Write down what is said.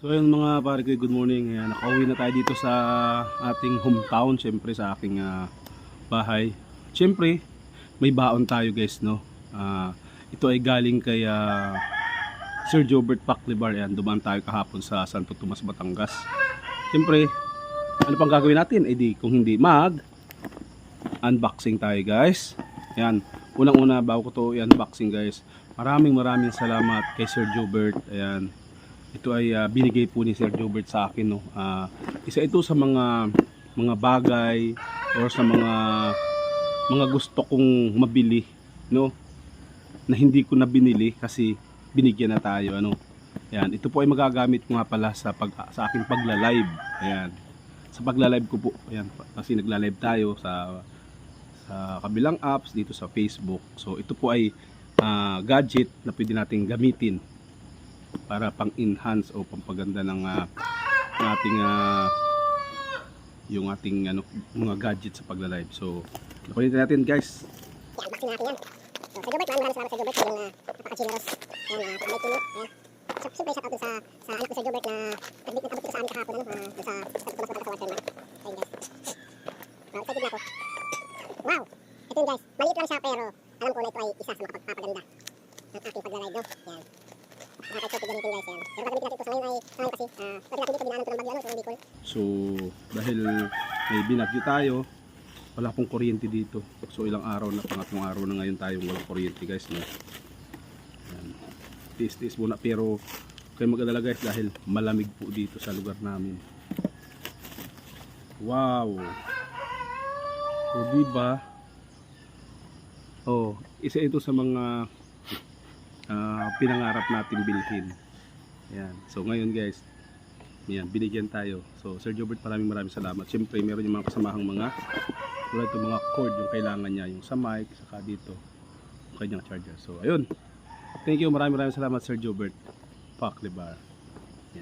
So ayun mga pare ko, good morning. Ayan, nakauwi na tayo dito sa ating hometown, syempre sa aking ah, bahay. Syempre, may baon tayo guys, no? Ah, ito ay galing kay ah, Sir Jobert Paclibar. Ayan, dumaan tayo kahapon sa Santo Tomas, Batangas. Syempre, ano pang gagawin natin? Eh di, kung hindi mag unboxing tayo guys. Ayan, unang-una bago ko to i-unboxing guys. Maraming maraming salamat kay Sir Jobert. Ayan, ito ay ah, binigay po ni Sir Jobert sa akin no. Ah, isa ito sa mga mga bagay or sa mga mga gusto kong mabili no na hindi ko na binili kasi binigyan na tayo ano. Ayan, ito po ay magagamit ko nga pala sa pag sa aking pagla-live. Ayan. Sa pagla-live ko po. Ayan, kasi nagla-live tayo sa sa kabilang apps dito sa Facebook. So ito po ay ah, gadget na pwede nating gamitin para pang-enhance o pampaganda ng ah, ng ating ah, yung ating ano mga gadget sa pagla-live. So, nakulitin natin guys. So, Sir Gilbert, maraming salamat sa iyong uh, napaka-generous. Yan, uh. Ayan. So, super shout out sa, sa anak ko Sir na nag-abot ito sa amin kahapon, ano, uh, sa Tomas Batangas sa guys. Wow, excited na. Wow! Ito yun guys, maliit lang siya pero alam ko na ito ay isa sa makapagpapaganda ng aking pagla-live, no? Yan. Nakaka-excited So, dahil may binagyo tayo, wala pong kuryente dito. So, ilang araw na, pangatlong araw na ngayon tayong walang kuryente guys. No? Tiis-tiis muna pero kayo mag-alala guys dahil malamig po dito sa lugar namin. Wow! O diba? Oh, isa ito sa mga ah, pinangarap natin bilhin. Yan. So ngayon guys, yan, binigyan tayo. So, Sir Jobert, maraming maraming salamat. Siyempre, meron yung mga kasamahang mga tulad itong mga cord yung kailangan niya, yung sa mic, saka dito, kanyang charger. So, ayun. Thank you, maraming maraming salamat, Sir Jobert. Paklibar.